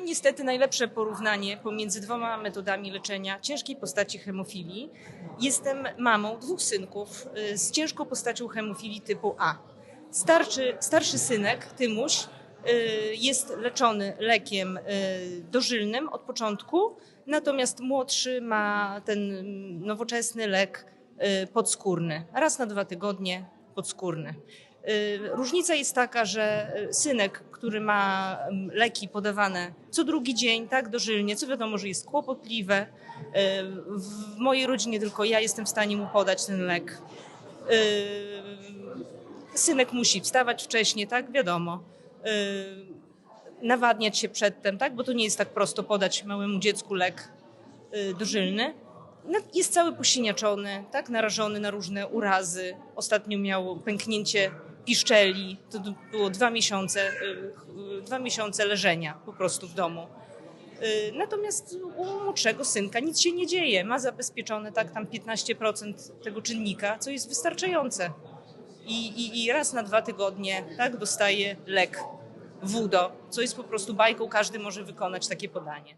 Mam niestety najlepsze porównanie pomiędzy dwoma metodami leczenia ciężkiej postaci hemofilii. Jestem mamą dwóch synków y, z ciężką postacią hemofilii typu A. Starszy, starszy synek, Tymuś, y, jest leczony lekiem y, dożylnym od początku, natomiast młodszy ma ten nowoczesny lek podskórny. Raz na dwa tygodnie podskórny. Y, Różnica jest taka, że y, synek, który ma mm, leki podawane co drugi dzień, tak, dożylnie, co wiadomo, że jest kłopotliwe. y, W mojej rodzinie tylko ja jestem w stanie mu podać ten lek. Synek musi wstawać wcześniej, tak, wiadomo. Nawadniać się przedtem, tak, bo to nie jest tak prosto podać małemu dziecku lek dożylny. No, Jest cały posiniaczony, tak, narażony na różne urazy. Ostatnio miał pęknięcie piszczeli. To było dwa miesiące, y, dwa miesiące leżenia po prostu w domu. Y, Natomiast u młodszego synka nic się nie dzieje. Ma zabezpieczone tak tam 15% tego czynnika, co jest wystarczające. I, i, I raz na dwa tygodnie tak, dostaje lek WUDO, co jest po prostu bajką, każdy może wykonać takie podanie.